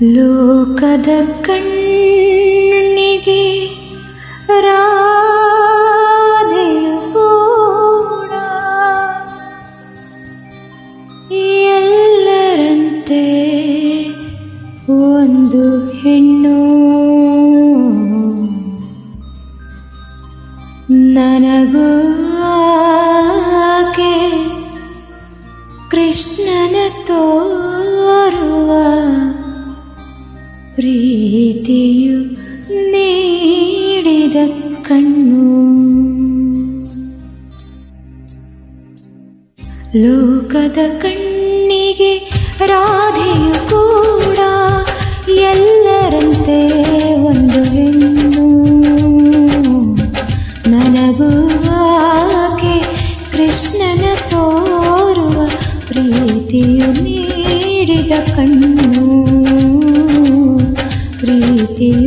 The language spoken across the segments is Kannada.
ಲೋಕದ ಕಣ್ಣಿಗೆ ರಾಧೆಯು ಕೂಡ ಎಲ್ಲರಂತೆ ಒಂದು ಹೆಣ್ಣು. ನನಗೂ ಆಕೆ ಪ್ರೀತಿಯು ನೀಡಿದ ಕಣ್ಣು. ಲೋಕದ ಕಣ್ಣಿಗೆ ರಾಧೆಯು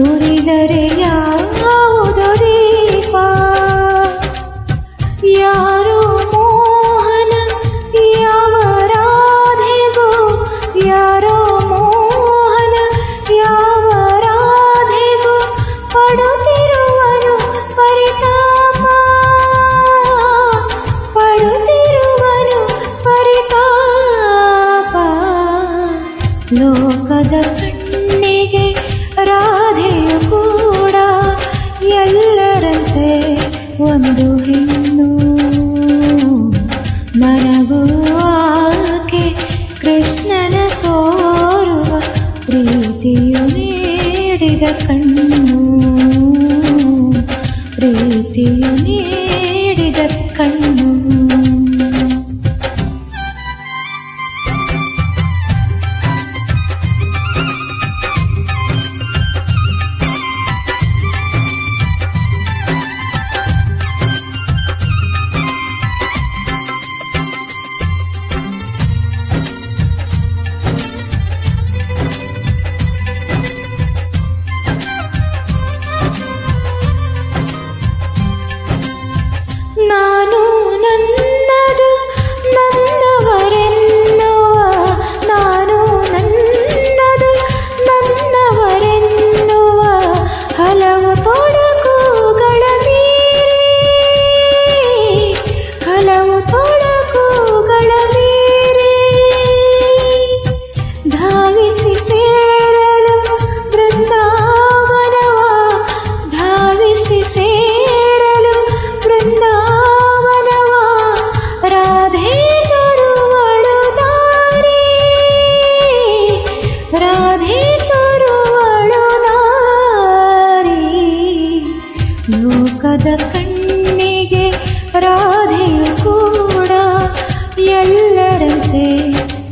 ಉರಿದರೆ ಯಾವುದು ದೀಪ? ಯಾರು ಮೋಹನ? ಯಾವ ರಾಧೆಗೋ? ಯಾರೋ ಮೋಹನ? ಯಾವ ರಾಧೆಗೋ? ಪಡುತ್ತಿರುವನು ಪರಿತಾಪ. ಪಡುತ್ತಿರುವನು ಪರಿತಾಪ. ಲೋಕದ ಕಣ್ಣಿಗೆ ರಾಧೆಯು ಒಂದು ಹೆಣ್ಣು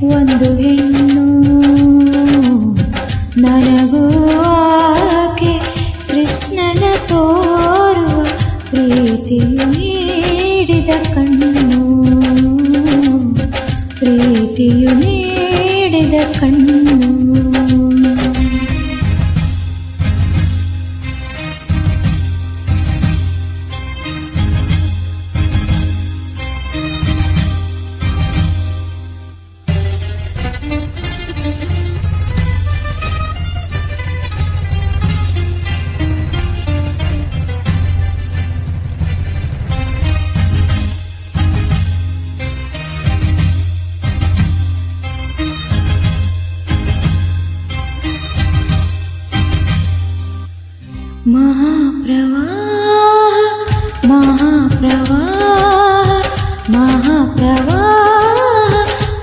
ಒಂದು ಹೆಣ್ಣು. ನನಗೂ ಆಕೆ ಕೃಷ್ಣನ ತೋರುವ ಪ್ರೀತಿ ನೀಡಿದ ಕಣ್ಣು. ಪ್ರೀತಿಯು ನೀಡಿದ ಕಣ್ಣು.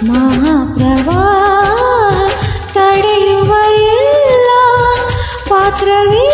மகாபிரவாக தடையுவரில்லா பாத்திரவி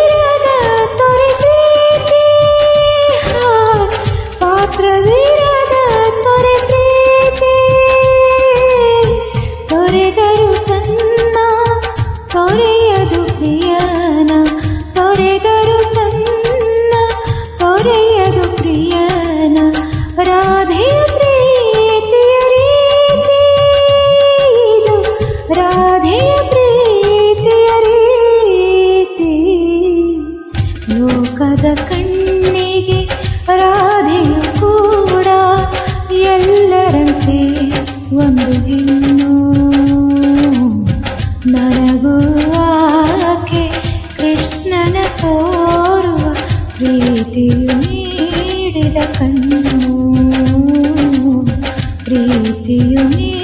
的有你